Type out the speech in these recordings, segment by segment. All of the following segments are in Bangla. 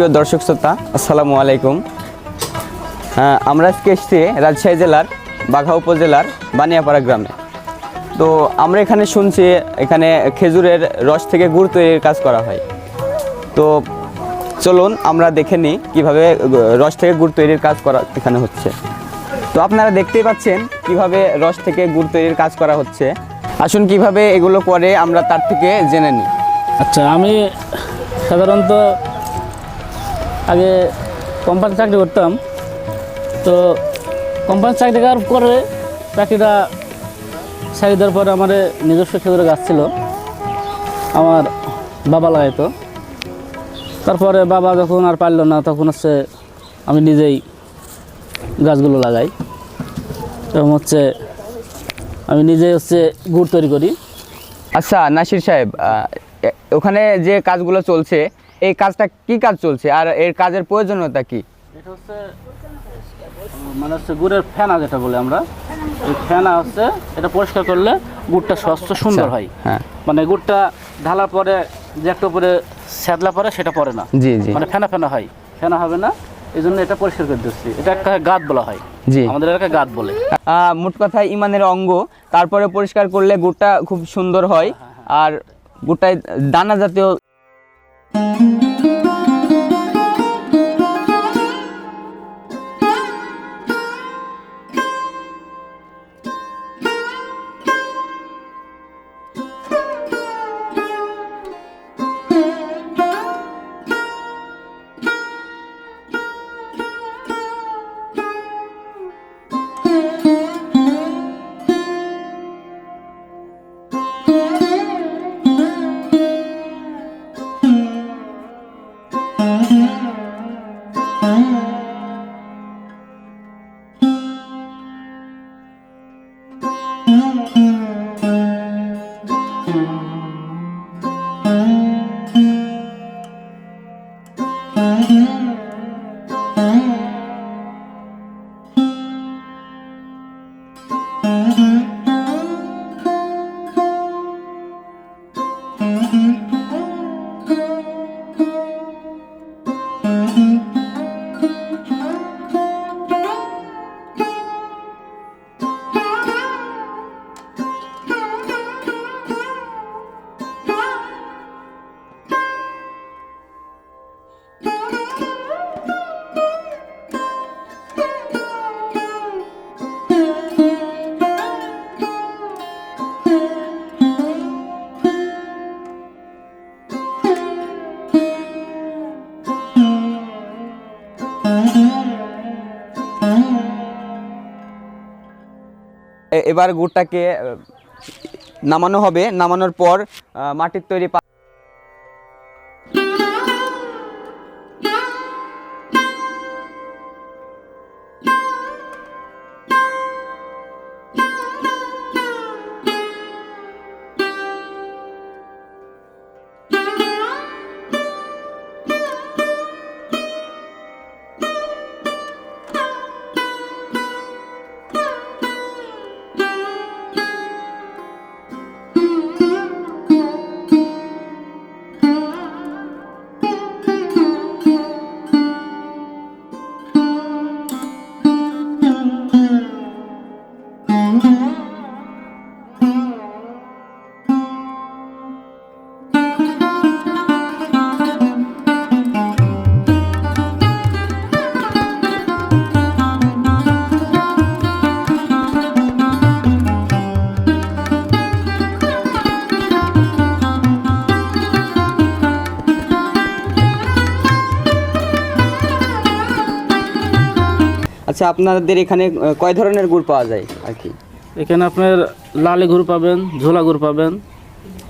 সুপ্রিয় দর্শক শ্রোতা আসসালামু আলাইকুম। হ্যাঁ, আমরা আজকে এসেছি রাজশাহী জেলার বাঘা উপজেলার বানিয়াপাড়া গ্রামে। তো আমরা এখানে শুনছি এখানে খেজুরের রস থেকে গুড় তৈরির কাজ করা হয়। তো চলুন আমরা দেখে নিই কীভাবে রস থেকে গুড় তৈরির কাজ করা এখানে হচ্ছে। তো আপনারা দেখতেই পাচ্ছেন কীভাবে রস থেকে গুড় তৈরির কাজ করা হচ্ছে। আসুন কীভাবে এগুলো করে আমরা তার থেকে জেনে নিই। আচ্ছা আমি সাধারণত আগে কোম্পানি চাকরি করতাম। তো কোম্পানি চাকরি করার পরে চাকরিটা ছেড়ে দেওয়ার পরে আমার নিজস্ব খেজুরের গাছ ছিল। আমার বাবা লাগাইতো। তারপরে বাবা যখন আর পারল না, তখন হচ্ছে আমি নিজেই গাছগুলো লাগাই। এবং হচ্ছে আমি নিজেই হচ্ছে গুড় তৈরি করি। আচ্ছা নাসির সাহেব ওখানে যে কাজগুলো চলছে এই কাজটা কি কাজ চলছে? আর এর কাজের প্রয়োজনীয়তা কি? এটা হচ্ছে মানে হচ্ছে গুড়ের ফেনা যেটা বলে আমরা। এই ফেনা হচ্ছে এটা পরিষ্কার করলে গুড়টা স্বচ্ছ সুন্দর হয়। হ্যাঁ। মানে গুড়টা ঢালার পরে যে একটা উপরে স্যাদলা পরে সেটা পরে না। জি জি। মানে ফেনা ফেনা হয়। ফেনা হবে না এই জন্য এটা পরিষ্কার করে দিচ্ছি। এটা একটা গাদ বলা হয়। জি। আমাদের এলাকায় গাদ বলে। মোট কথা ইমানের অঙ্গ। তারপরে পরিষ্কার করলে গুড়টা খুব সুন্দর হয়। আর গুড়টায় দানা জাতীয় Mm-hmm. এবার গুড়টাকে নামানো হবে। নামানোর পর মাটির তৈরি আচ্ছা আপনাদের এখানে কয় ধরনের গুড় পাওয়া যায় আর কি? এখানে আপনার লালি গুড় পাবেন ঝোলা গুড় পাবেন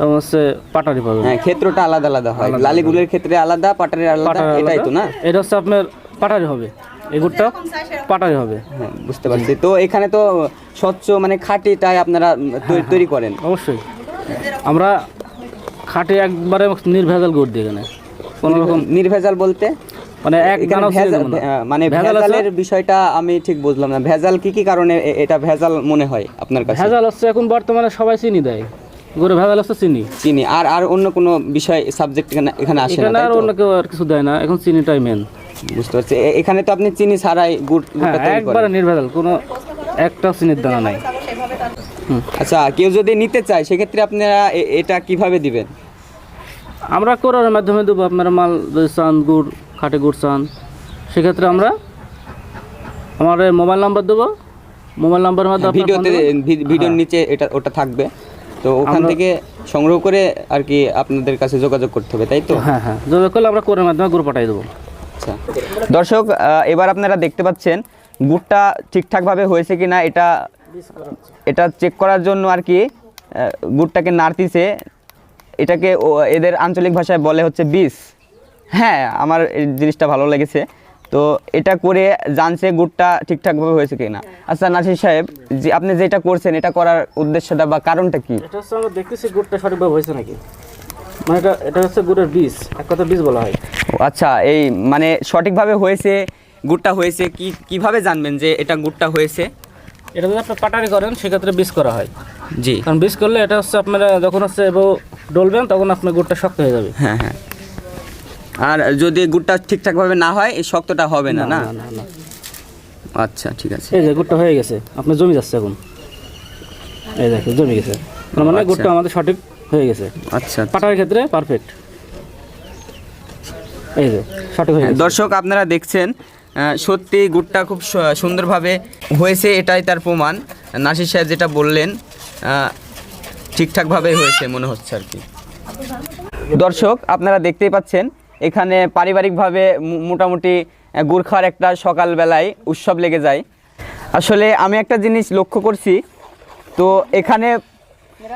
এবং হচ্ছে পাটারি পাবেন। হ্যাঁ ক্ষেত্রটা আলাদা আলাদা হয়। লালি গুড়ের ক্ষেত্রে আলাদা পাটারের আলাদা এটাই। তো না? এটা হচ্ছে আপনার পাটারি হবে। এই গুড়টা পাটারি হবে। হ্যাঁ বুঝতে পারছি। তো এখানে তো স্বচ্ছ মানে খাঁটিটাই আপনারা উম, তৈরি করেন। অবশ্যই। আমরা খাটে একবারে নির্ভেজাল গুড় দিই এখানে। কোনো রকম নির্ভেজাল বলতে? মানে এক মানে ভেজালের বিষয়টা আমি ঠিক বুঝলাম না। ভেজাল কি কি কারণে এটা ভেজাল মনে হয় আপনার কাছে? ভেজাল হচ্ছে এখন বর্তমানে সবাই চিনি দেয়। গরু ভেজাল আছে চিনি। চিনি। আর আর অন্য কোনো বিষয় সাবজেক্ট এখানে এখানে আসে না আর অন্য কেউ আর কিছু দেয় না। এখন চিনিটাই মেন বুঝতে পারছি। এখানে তো আপনি চিনি ছাড়াই গুড় হ্যাঁ একবারে নির্ভেজাল। কোনো একটা চিনির দানা নাই। আচ্ছা কেউ যদি নিতে চায় সেক্ষেত্রে আপনারা এটা কীভাবে দিবেন? আমরা করার মাধ্যমে দেবো। আপনারা মাল চান গুড় খাটে গুড় চান সেক্ষেত্রে আমরা আমার মোবাইল নাম্বার দেবো। মোবাইল নাম্বারের মাধ্যমে ভিডিওতে ভিডিওর নিচে এটা ওটা থাকবে। তো ওখান থেকে সংগ্রহ করে আর কি আপনাদের কাছে যোগাযোগ করতে হবে তাই তো? হ্যাঁ হ্যাঁ। যোগাযোগ করলে আমরা কোরের মাধ্যমে গুড় পাঠিয়ে দেবো। আচ্ছা। দর্শক এবার আপনারা দেখতে পাচ্ছেন গুড়টা ঠিকঠাকভাবে হয়েছে কি না এটা এটা চেক করার জন্য আর কি আহ, গুড়টাকে নাড়তিছে। এটাকে এদের আঞ্চলিক ভাষায় বলে হচ্ছে বিষ। হ্যাঁ আমার এই জিনিসটা ভালো লেগেছে। তো এটা করে জানছে গুড়টা ঠিকঠাকভাবে হয়েছে কি না আচ্ছা নাসির সাহেব যে আপনি যেটা করছেন এটা করার উদ্দেশ্যটা বা কারণটা কি? এটা হচ্ছে আমরা দেখতেছি গুড়টা সঠিকভাবে হয়েছে নাকি। মানে এটা এটা হচ্ছে গুড়ের বীজ এক কথা বীজ বলা হয়। ও আচ্ছা এই মানে সঠিকভাবে হয়েছে গুড়টা হয়েছে কি কীভাবে জানবেন যে এটা গুড়টা হয়েছে? এটা যদি আপনি পাটারি করেন সেক্ষেত্রে বীজ করা হয়। জি। কারণ বীজ করলে এটা হচ্ছে আপনারা যখন হচ্ছে এবার ডলবেন তখন আপনার গুড়টা শক্ত হয়ে যাবে। হ্যাঁ হ্যাঁ। আর যদি গুড়টা ঠিকঠাকভাবে না হয় এই শক্তটা হবে না না আচ্ছা ঠিক আছে। এই যে গুড়টা হয়ে গেছে আপনার জমি যাচ্ছে এখন। এই দেখো জমি গেছে। মানে আচ্ছা। গুড়টা আমাদের সঠিক হয়ে গেছে। আচ্ছা পাটার ক্ষেত্রে পারফেক্ট এই যে সঠিক হয়ে গেছে। দর্শক আপনারা দেখছেন সত্যি গুড়টা খুব সুন্দরভাবে হয়েছে এটাই তার প্রমাণ। নাসির সাহেব যেটা বললেন ঠিকঠাকভাবে হয়েছে মনে হচ্ছে আর কি। দর্শক আপনারা দেখতেই পাচ্ছেন এখানে পারিবারিকভাবে মোটামুটি গুর্খার একটা সকাল একটা সকালবেলায় উৎসব লেগে যায়। আসলে আমি একটা জিনিস লক্ষ্য করছি, তো এখানে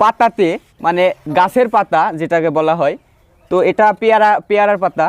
পাতাতে মানে গাছের পাতা যেটাকে বলা হয়, তো এটা পেয়ারা, পেয়ারার পাতা।